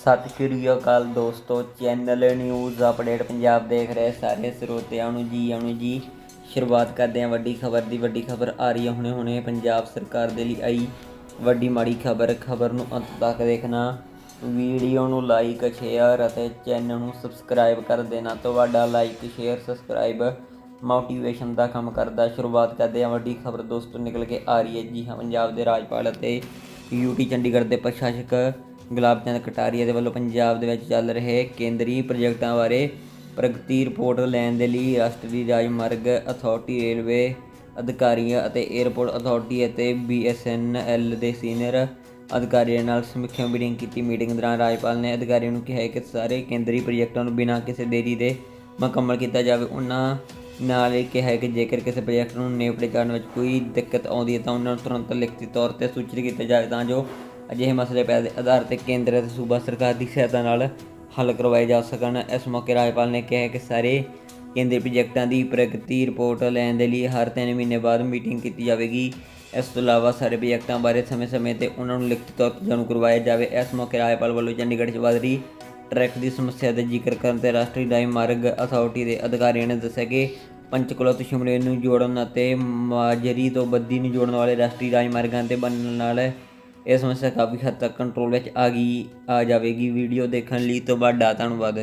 ਸਤਿ ਸ਼੍ਰੀ ਅਕਾਲ ਦੋਸਤੋ, channel news update Punjab ਦੇਖ ਰਹੇ ਸਾਰੇ ਸਰੋਤਿਆਂ ਨੂੰ ਜੀ, ਆਉਣ ਜੀ। ਸ਼ੁਰੂਆਤ ਕਰਦੇ ਹਾਂ ਵੱਡੀ ਖਬਰ ਦੀ। ਵੱਡੀ ਖਬਰ ਆ ਰਹੀ ਹੈ ਹੁਣੇ ਹੁਣੇ ਪੰਜਾਬ ਸਰਕਾਰ ਦੇ ਲਈ ਆਈ ਵੱਡੀ ਮਾੜੀ ਖਬਰ। ਖਬਰ ਨੂੰ ਅੰਤ ਤੱਕ ਦੇਖਣਾ। ਵੀਡੀਓ ਨੂੰ ਲਾਈਕ, ਸ਼ੇਅਰ ਅਤੇ ਚੈਨਲ ਨੂੰ ਸਬਸਕ੍ਰਾਈਬ ਕਰ ਦੇਣਾ। ਤੁਹਾਡਾ ਲਾਈਕ, ਸ਼ੇਅਰ, ਸਬਸਕ੍ਰਾਈਬ ਮੋਟੀਵੇਸ਼ਨ ਦਾ ਕੰਮ ਕਰਦਾ। ਸ਼ੁਰੂਆਤ ਕਰਦੇ ਹਾਂ ਵੱਡੀ ਖਬਰ। ਦੋਸਤੋ, ਨਿਕਲ ਕੇ ਆ ਰਹੀ ਹੈ ਜੀ ਹਾਂ ਪੰਜਾਬ ਦੇ ਰਾਜਪਾਲ ਅਤੇ ਯੂਟੀ ਚੰਡੀਗੜ੍ਹ ਦੇ ਪ੍ਰਸ਼ਾਸਕ ਗੁਲਾਬ ਚੰਦ ਕਟਾਰੀਆ ਦੇ ਵੱਲੋਂ ਪੰਜਾਬ ਦੇ ਵਿੱਚ ਚੱਲ ਰਹੇ ਕੇਂਦਰੀ ਪ੍ਰੋਜੈਕਟਾਂ ਬਾਰੇ ਪ੍ਰਗਤੀ ਰਿਪੋਰਟ ਲੈਣ ਦੇ ਲਈ ਰਾਸ਼ਟਰੀ ਰਾਜਮਾਰਗ ਅਥਾਰਟੀ ਰੇਲਵੇ ਅਧਿਕਾਰੀਆਂ ਅਤੇ 에ਅਰਪੋਰਟ ਅਥਾਰਟੀ ਅਤੇ BSNL ਦੇ ਸੀਨੀਅਰ ਅਧਿਕਾਰੀਆਂ ਨਾਲ ਸਮੀਖਿਆ ਮੀਟਿੰਗ ਕੀਤੀ। ਮੀਟਿੰਗ ਦੌਰਾਨ ਰਾਜਪਾਲ ਨੇ ਅਧਿਕਾਰੀਆਂ ਨੂੰ ਕਿਹਾ ਕਿ ਸਾਰੇ ਕੇਂਦਰੀ ਪ੍ਰੋਜੈਕਟਾਂ ਨੂੰ ਬਿਨਾਂ ਕਿਸੇ ਦੇਰੀ ਦੇ ਮੁਕੰਮਲ ਕੀਤਾ ਜਾਵੇ। ਉਹਨਾਂ ਨਾਲ ਇਹ ਕਿਹਾ ਕਿ ਜੇਕਰ ਕਿਸੇ ਪ੍ਰੋਜੈਕਟ ਨੂੰ ਨੇਪੜੇ ਕਰਨ ਵਿੱਚ ਕੋਈ ਦਿੱਕਤ ਆਉਂਦੀ ਹੈ ਤਾਂ ਉਹਨਾਂ ਨੂੰ ਤੁਰੰਤ ਲਿਖਤੀ ਤੌਰ ਤੇ ਸੂਚਿਤ ਕੀਤਾ ਜਾਵੇ ਤਾਂ ਜੋ ਅਜਿਹੇ ਮਸਲੇ ਪੈਦਾ ਦੇ ਆਧਾਰ ਤੇ ਕੇਂਦਰ ਅਤੇ ਸੂਬਾ ਸਰਕਾਰ ਦੀ ਸਹਾਇਤਾ ਨਾਲ ਹੱਲ ਕਰਵਾਏ ਜਾ ਸਕਣ। ਇਸ ਮੌਕੇ ਰਾਜਪਾਲ ਨੇ ਕਿਹਾ ਕਿ ਸਾਰੇ ਕੇਂਦਰੀ ਪ੍ਰੋਜੈਕਟਾਂ ਦੀ ਪ੍ਰਗਤੀ ਰਿਪੋਰਟ ਲੈਣ ਦੇ ਲਈ ਹਰ 3 ਮਹੀਨੇ ਬਾਅਦ ਮੀਟਿੰਗ ਕੀਤੀ ਜਾਵੇਗੀ। ਇਸ ਤੋਂ ਇਲਾਵਾ ਸਾਰੇ ਪ੍ਰੋਜੈਕਟਾਂ ਬਾਰੇ ਸਮੇਂ-ਸਮੇਂ ਤੇ ਉਹਨਾਂ ਨੂੰ ਲਿਖਤ ਤੌਰ ਤੇ ਜਾਣੂ ਕਰਵਾਇਆ ਜਾਵੇ। ਇਸ ਮੌਕੇ ਰਾਜਪਾਲ ਵੱਲੋਂ ਚੰਡੀਗੜ੍ਹ 'ਚ ਵੱਧ ਰਹੀ ਟ੍ਰੈਫਿਕ ਦੀ ਸਮੱਸਿਆ ਦਾ ਜ਼ਿਕਰ ਕਰਨ ਤੇ ਰਾਸ਼ਟਰੀ ਰਾਜਮਾਰਗ ਅਥਾਰਟੀ ਦੇ ਅਧਿਕਾਰੀਆਂ ਨੇ ਦੱਸਿਆ ਕਿ ਪੰਚਕੂਲਾ ਤੋਂ ਸ਼ਿਮਲੇ ਨੂੰ ਜੋੜਨ ਅਤੇ ਮਾਜਰੀ ਤੋਂ ਬੱਦੀ ਨੂੰ ਜੋੜਨ ਵਾਲੇ ਰਾਸ਼ਟਰੀ ਰਾਜਮਾਰਗਾਂ ਤੇ ਬਣਨ ਨਾਲ ਇਹ ਸਮੱਸਿਆ ਕਾਫੀ ਹੱਦ ਤੱਕ ਕੰਟਰੋਲ ਵਿੱਚ ਆ ਗਈ, ਆ ਜਾਵੇਗੀ ਵੀਡੀਓ ਦੇਖਣ ਲਈ ਤੁਹਾਡਾ ਧੰਨਵਾਦ